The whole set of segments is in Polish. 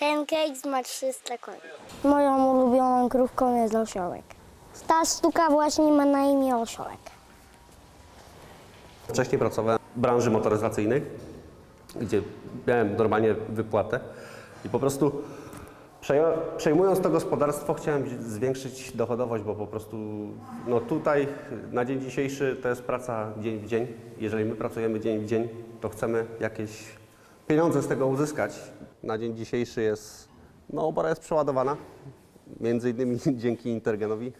Pancakes ma 300 koni. Moją ulubioną krówką jest osiołek. Ta sztuka właśnie ma na imię osiołek. Wcześniej pracowałem w branży motoryzacyjnej, gdzie miałem normalnie wypłatę i po prostu przejmując to gospodarstwo chciałem zwiększyć dochodowość, bo po prostu no tutaj na dzień dzisiejszy to jest praca dzień w dzień. Jeżeli my pracujemy dzień w dzień, to chcemy jakieś pieniądze z tego uzyskać. Na dzień dzisiejszy jest, no obora jest przeładowana, między innymi dzięki Intergenowi.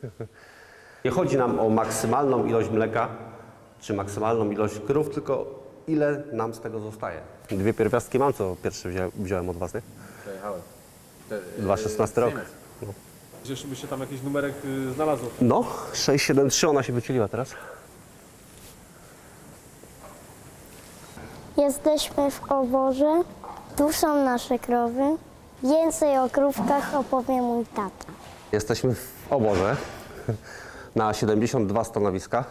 Nie chodzi nam o maksymalną ilość mleka czy maksymalną ilość krów, tylko ile nam z tego zostaje. Dwie pierwiastki mam, co pierwszy wziąłem, wziąłem od Was, nie? Przejechałem. Te, 2016 rok. Siemens. Gdzieś by się tam jakiś numerek y, znalazł. No, 673 ona się wycieliła teraz. Jesteśmy w oborze. Tu są nasze krowy. Więcej o krówkach opowie mój tata. Jesteśmy w oborze na 72 stanowiska.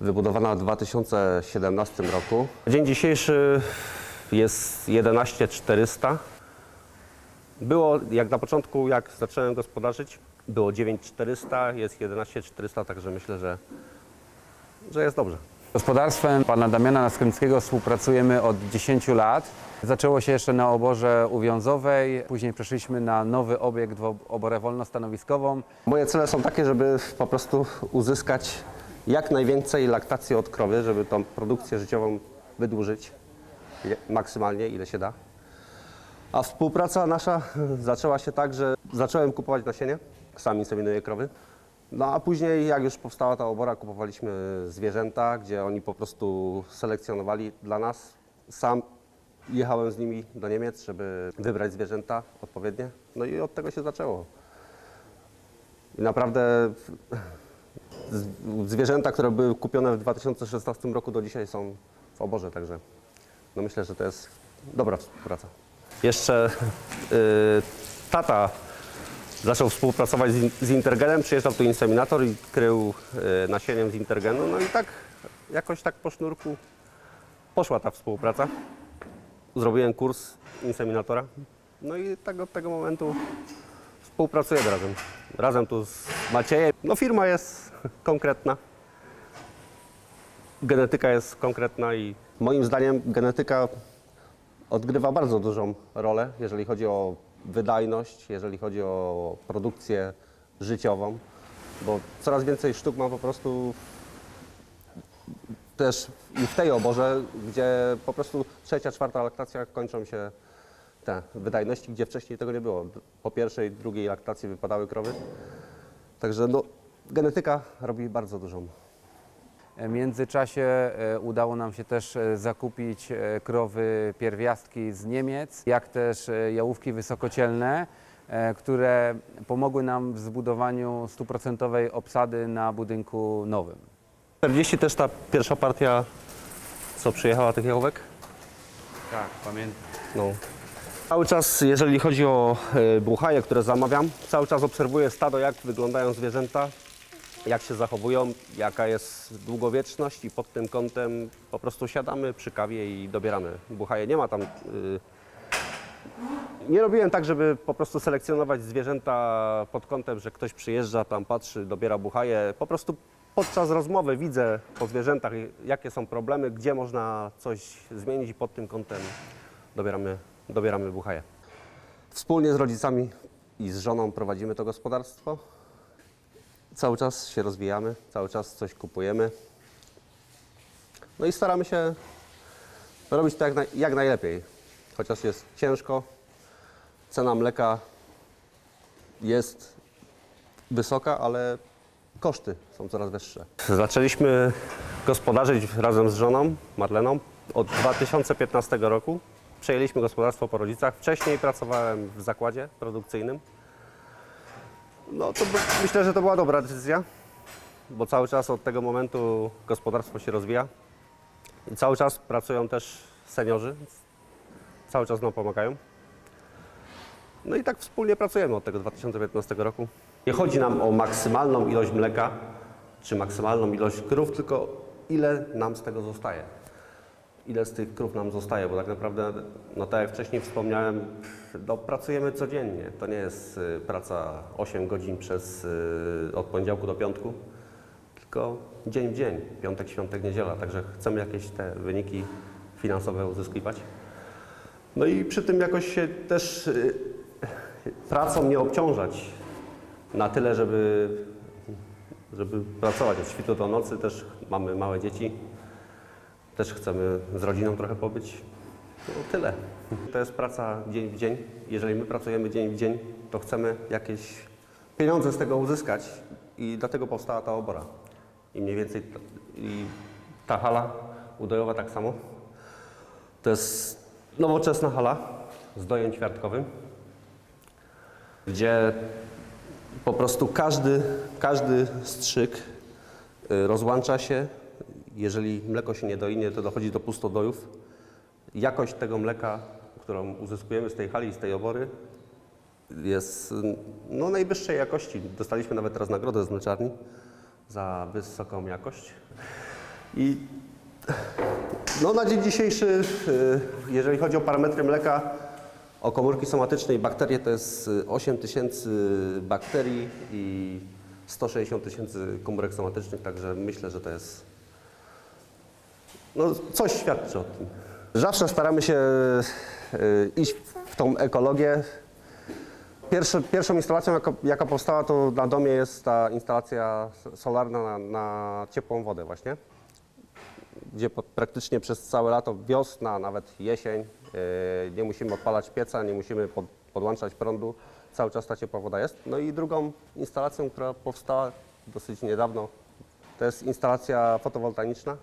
Wybudowana w 2017 roku. Dzień dzisiejszy jest 11400. Było, jak na początku, jak zacząłem gospodarzyć, było 9400, jest 11400, także myślę, że, że jest dobrze. Gospodarstwem pana Damiana Naskryckiego współpracujemy od 10 lat. Zaczęło się jeszcze na oborze uwiązowej, później przeszliśmy na nowy obiekt w ob- oborę wolnostanowiskową. Moje cele są takie, żeby po prostu uzyskać jak najwięcej laktacji od krowy, żeby tą produkcję życiową wydłużyć maksymalnie, ile się da. A współpraca nasza zaczęła się tak, że zacząłem kupować nasienie, sam inseminuję krowy. No a później, jak już powstała ta obora, kupowaliśmy zwierzęta, gdzie oni po prostu selekcjonowali dla nas. Sam jechałem z nimi do Niemiec, żeby wybrać zwierzęta odpowiednie. No i od tego się zaczęło. I naprawdę zwierzęta, które były kupione w 2016 roku do dzisiaj są w oborze, także no myślę, że to jest dobra współpraca. Jeszcze y, tata zaczął współpracować z, in- z Intergenem, przyjeżdżał tu inseminator i krył y, nasieniem z Intergenu, no i tak jakoś tak po sznurku poszła ta współpraca. Zrobiłem kurs inseminatora, no i tak od tego momentu współpracujemy razem. Razem tu z Maciejem. No firma jest konkretna. Genetyka jest konkretna i moim zdaniem genetyka odgrywa bardzo dużą rolę, jeżeli chodzi o wydajność, jeżeli chodzi o produkcję życiową, bo coraz więcej sztuk ma po prostu też i w tej oborze, gdzie po prostu trzecia, czwarta laktacja kończą się te wydajności, gdzie wcześniej tego nie było. Po pierwszej, drugiej laktacji wypadały krowy. Także no, genetyka robi bardzo dużą. W międzyczasie e, udało nam się też e, zakupić e, krowy pierwiastki z Niemiec, jak też e, jałówki wysokocielne, e, które pomogły nam w zbudowaniu stuprocentowej obsady na budynku nowym. 40 też ta pierwsza partia, co przyjechała tych jałówek? Tak, pamiętam. No. Cały czas, jeżeli chodzi o e, buchaje, które zamawiam, cały czas obserwuję stado, jak wyglądają zwierzęta, jak się zachowują, jaka jest długowieczność i pod tym kątem po prostu siadamy przy kawie i dobieramy buchaje. Nie ma tam... y, nie robiłem tak, żeby po prostu selekcjonować zwierzęta pod kątem, że ktoś przyjeżdża, tam patrzy, dobiera buchaje. Po prostu podczas rozmowy widzę po zwierzętach, jakie są problemy, gdzie można coś zmienić i pod tym kątem dobieramy, dobieramy buchaje. Wspólnie z rodzicami i z żoną prowadzimy to gospodarstwo. Cały czas się rozwijamy, cały czas coś kupujemy. No i staramy się robić to jak, naj, jak najlepiej. Chociaż jest ciężko, cena mleka jest wysoka, ale koszty są coraz wyższe. Zaczęliśmy gospodarzyć razem z żoną Marleną od 2015 roku. Przejęliśmy gospodarstwo po rodzicach. Wcześniej pracowałem w zakładzie produkcyjnym. No to myślę, że to była dobra decyzja, bo cały czas od tego momentu gospodarstwo się rozwija i cały czas pracują też seniorzy, cały czas nam pomagają. No i tak wspólnie pracujemy od tego 2015 roku. Nie chodzi nam o maksymalną ilość mleka czy maksymalną ilość krów, tylko ile nam z tego zostaje. Ile z tych krów nam zostaje, bo tak naprawdę, no tak jak wcześniej wspomniałem, no, pracujemy codziennie. To nie jest y, praca 8 godzin przez, y, od poniedziałku do piątku, tylko dzień w dzień, piątek, świątek, niedziela. Także chcemy jakieś te wyniki finansowe uzyskiwać. No i przy tym jakoś się też y, pracą nie obciążać na tyle, żeby, żeby pracować od świtu do nocy. Też mamy małe dzieci, też chcemy z rodziną trochę pobyć. No tyle. To jest praca dzień w dzień. Jeżeli my pracujemy dzień w dzień, to chcemy jakieś pieniądze z tego uzyskać i dlatego powstała ta obora. I mniej więcej t- i ta hala udojowa tak samo. To jest nowoczesna hala z dojem ćwiartkowym, gdzie po prostu każdy, każdy strzyk y, rozłącza się. Jeżeli mleko się nie doinie, to dochodzi do pustodojów. Jakość tego mleka, którą uzyskujemy z tej hali z tej obory jest y, no, najwyższej jakości. Dostaliśmy nawet teraz nagrodę z mleczarni za wysoką jakość. I no, na dzień dzisiejszy, y, jeżeli chodzi o parametry mleka, o komórki somatyczne i bakterie, to jest y, 8 tysięcy bakterii i 160 tysięcy komórek somatycznych, także myślę, że to jest no, coś świadczy o tym. Zawsze staramy się y, iść w tą ekologię. Pierwszy, pierwszą instalacją, jaka, jaka powstała, to na domie jest ta instalacja solarna na, na ciepłą wodę właśnie gdzie praktycznie przez całe lato, wiosna, nawet jesień, yy, nie musimy odpalać pieca, nie musimy pod, podłączać prądu, cały czas ta ciepła woda jest. No i drugą instalacją, która powstała dosyć niedawno, to jest instalacja fotowoltaiczna,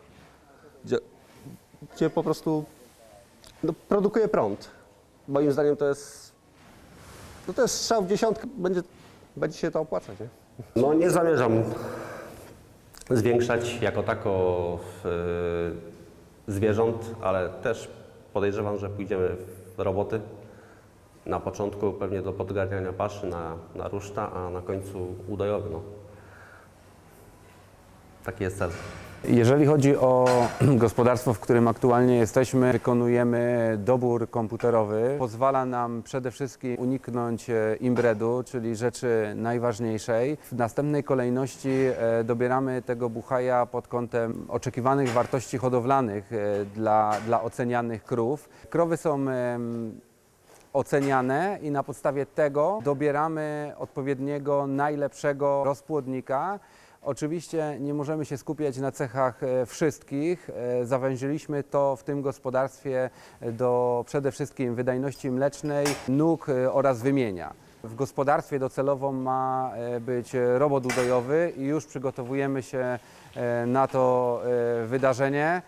gdzie, gdzie po prostu no, produkuje prąd. Moim zdaniem to jest, no to jest strzał w dziesiątkę, będzie, będzie się to opłacać. Nie? No nie zamierzam zwiększać jako tako y, zwierząt, ale też podejrzewam, że pójdziemy w roboty. Na początku pewnie do podgarniania paszy na, na ruszta, a na końcu udojowy. No. Taki jest cel. Jeżeli chodzi o gospodarstwo, w którym aktualnie jesteśmy, wykonujemy dobór komputerowy. Pozwala nam przede wszystkim uniknąć e, imbredu, czyli rzeczy najważniejszej. W następnej kolejności e, dobieramy tego buchaja pod kątem oczekiwanych wartości hodowlanych e, dla, dla ocenianych krów. Krowy są oceniane i na podstawie tego dobieramy odpowiedniego, najlepszego rozpłodnika. Oczywiście nie możemy się skupiać na cechach e, wszystkich. E, Zawęziliśmy to w tym gospodarstwie do przede wszystkim wydajności mlecznej, nóg e, oraz wymienia. W gospodarstwie docelowo ma e, być robot udojowy i już przygotowujemy się e, na to e, wydarzenie.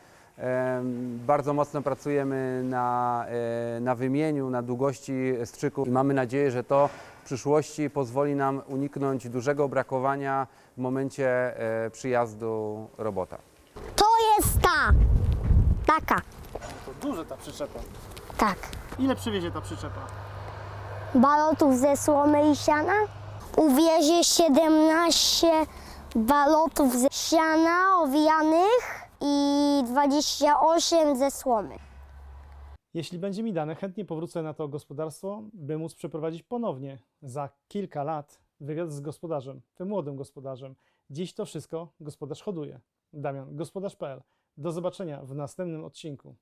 Bardzo mocno pracujemy na, e, na wymieniu, na długości strzyków i mamy nadzieję, że to w przyszłości pozwoli nam uniknąć dużego brakowania w momencie e, przyjazdu robota. To jest ta. Taka. To duże ta przyczepa. Tak. Ile przywiezie ta przyczepa? Balotów ze słomy i siana. Uwiezie 17 balotów ze siana owijanych i 28 ze słomy. Jeśli będzie mi dane, chętnie powrócę na to gospodarstwo, by móc przeprowadzić ponownie za kilka lat wywiad z gospodarzem, tym młodym gospodarzem. Dziś to wszystko gospodarz hoduje. Damian, gospodarz.pl. Do zobaczenia w następnym odcinku.